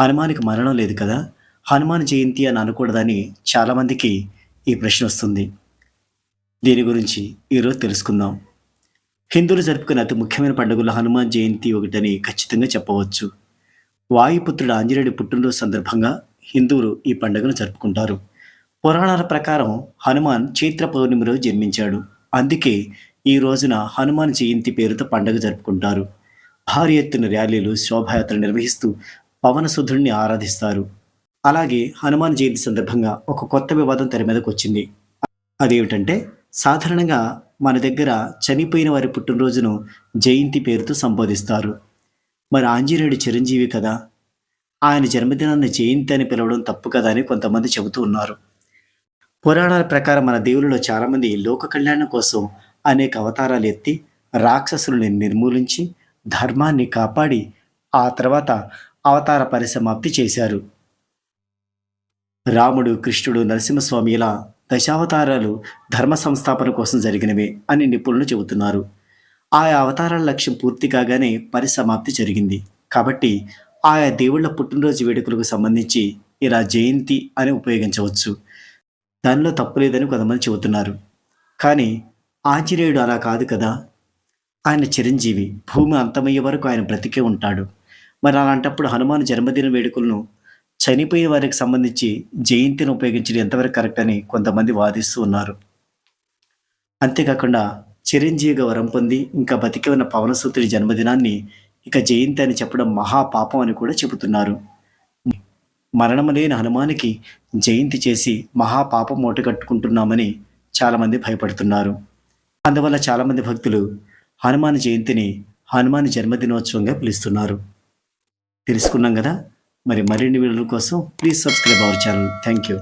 హనుమానికి మరణం లేదు కదా? హనుమాన్ జయంతి అని అనకూడదని చాలామందికి ఈ ప్రశ్న వస్తుంది. దీని గురించి ఈరోజు తెలుసుకుందాం. హిందువులు జరుపుకునే అతి ముఖ్యమైన పండుగలు హనుమాన్ జయంతి ఒకటని ఖచ్చితంగా చెప్పవచ్చు. వాయుపుత్రుడు ఆంజనేయుడి పుట్టినరోజు సందర్భంగా హిందువులు ఈ పండుగను జరుపుకుంటారు. పురాణాల ప్రకారం హనుమాన్ చైత్ర పౌర్ణమి రోజు జన్మించాడు. అందుకే ఈ రోజున హనుమాన్ జయంతి పేరుతో పండుగ జరుపుకుంటారు. భారీ ఎత్తున ర్యాలీలు శోభాయాత్రలు నిర్వహిస్తూ పవనసుధుడిని ఆరాధిస్తారు. అలాగే హనుమాన్ జయంతి సందర్భంగా ఒక కొత్త వివాదం తెర మీదకు వచ్చింది. అదేమిటంటే సాధారణంగా మన దగ్గర చనిపోయిన వారి పుట్టినరోజును జయంతి పేరుతో సంబోధిస్తారు. మరి ఆంజనేయుడు చిరంజీవి కదా? ఆయన జన్మదినాన్ని జయంతి అని పిలవడం తప్పు కదా అని కొంతమంది చెబుతూ ఉన్నారు. పురాణాల ప్రకారం మన దేవుళ్ళలో చాలామంది లోక కళ్యాణం కోసం అనేక అవతారాలు ఎత్తి రాక్షసులను నిర్మూలించి ధర్మాన్ని కాపాడి ఆ తర్వాత అవతార పరిసమాప్తి చేశారు. రాముడు కృష్ణుడు నరసింహస్వామి ఇలా దశావతారాలు ధర్మ సంస్థాపన కోసం జరిగినవే అని నిపుణులు చెబుతున్నారు. ఆయా అవతారాల లక్ష్యం పూర్తి కాగానే పరిసమాప్తి జరిగింది. కాబట్టి ఆయా దేవుళ్ళ పుట్టినరోజు వేడుకలకు సంబంధించి ఇలా జయంతి అని ఉపయోగించవచ్చు. దానిలో తప్పులేదని కొంతమంది చెబుతున్నారు. కానీ ఆంజనేయుడు అలా కాదు కదా. ఆయన చిరంజీవి భూమి అంతమయ్యే వరకు ఆయన బ్రతికే ఉంటాడు. మరి అలాంటప్పుడు హనుమాన్ జన్మదిన వేడుకలను చనిపోయిన వారికి సంబంధించి జయంతిని ఉపయోగించడం ఎంతవరకు కరెక్ట్ అని కొంతమంది వాదిస్తూ ఉన్నారు. అంతేకాకుండా చిరంజీవిగా వరం పొంది ఇంకా బతికి ఉన్న పవనసూత్రి జన్మదినాన్ని ఇక జయంతి అని చెప్పడం మహాపాపం అని కూడా చెబుతున్నారు. మరణం లేని హనుమానికి జయంతి చేసి మహాపాపం మూట కట్టుకుంటున్నామని చాలామంది భయపడుతున్నారు. అందువల్ల చాలామంది భక్తులు హనుమాన్ జయంతిని హనుమాన్ జన్మదినోత్సవంగా పిలుస్తున్నారు. తెలుసుకున్నాం కదా. మరి మరిన్ని వీడియోల కోసం please subscribe our channel thank you